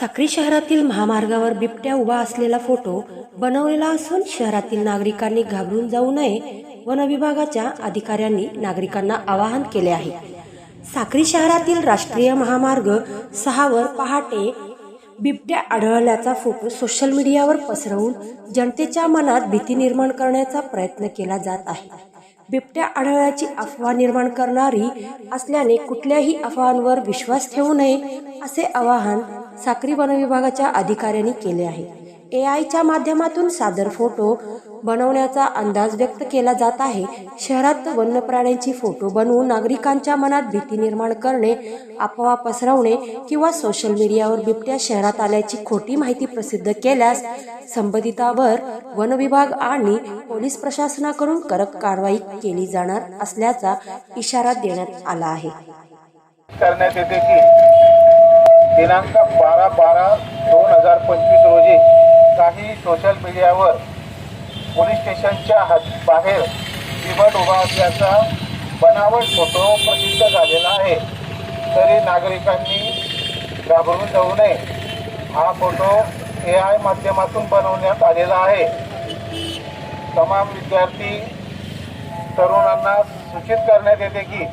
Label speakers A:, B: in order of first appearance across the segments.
A: साक्री शहरातील महामार्गावर बिबट्या उभा असलेला फोटो बनवलेला असून शहरातील नागरिकांनी घाबरून जाऊ नये वन विभागाच्या अधिकाऱ्यांनी नागरिकांना आवाहन केले आहे. साक्री शहरातील राष्ट्रीय महामार्ग सहावर पहाटे बिबट्या आढळल्याचा फोटो सोशल मीडियावर पसरवून जनतेच्या मनात भीती निर्माण करण्याचा प्रयत्न केला जात आहे. बिबट्या आढळल्याची अफवा निर्माण करणारी असल्याने कुठल्याही अफवांवर विश्वास ठेवू नये असे आवाहन साक्री वन विभागाच्या अधिकाऱ्यांनी केले आहे. ए आयच्या माध्यमातून सादर फोटो बनवण्याचा अंदाज व्यक्त केला जात आहे. शहरात वन्य प्राण्यांची फोटो बनवून नागरिकांच्या मनात भीती निर्माण करणे अफवा पसरवणे किंवा सोशल मीडियावर बिबट्या शहरात आल्याची खोटी माहिती प्रसिद्ध केल्यास संबंधितावर वन विभाग आणि पोलीस प्रशासनाकडून कडक कारवाई केली जाणार असल्याचा इशारा देण्यात आला आहे.
B: करण्यात येते की दिनांक बारा बारा दोन हजार पंचवीस रोजी सोशल मीडियावर पोलीस स्टेशनच्या हद बाहेर बिबट उभा असल्याचा बनावट फोटो प्रसिद्ध झालेला आहे. तरी नागरिकांनी घाबरून जाऊ नये. हा फोटो ए आय माध्यमातून बनवण्यात आलेला आहे. तमाम विद्यार्थी तरुणांना सूचित करण्यात येते की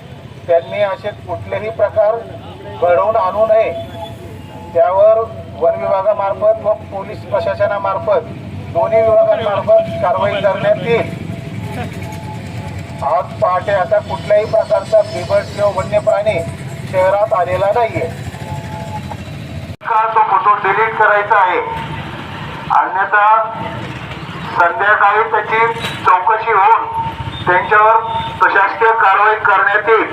B: त्यांनी असे कुठलेही प्रकार घडवून आणू नये. त्यावर वन विभागामार्फत व पोलीस प्रशासनामार्फत. दोन्ही विभागांमार्फत कारवाई करण्यात येईल. आज पहाटे आता कुठल्याही प्रकारचा बिबट किंवा वन्य प्राणी शहरात आलेला नाहीये. का तो फोटो डिलीट करायचा आहे अन्यथा संध्याकाळी त्याची चौकशी होऊन त्यांच्यावर प्रशासकीय कारवाई करण्यात येईल.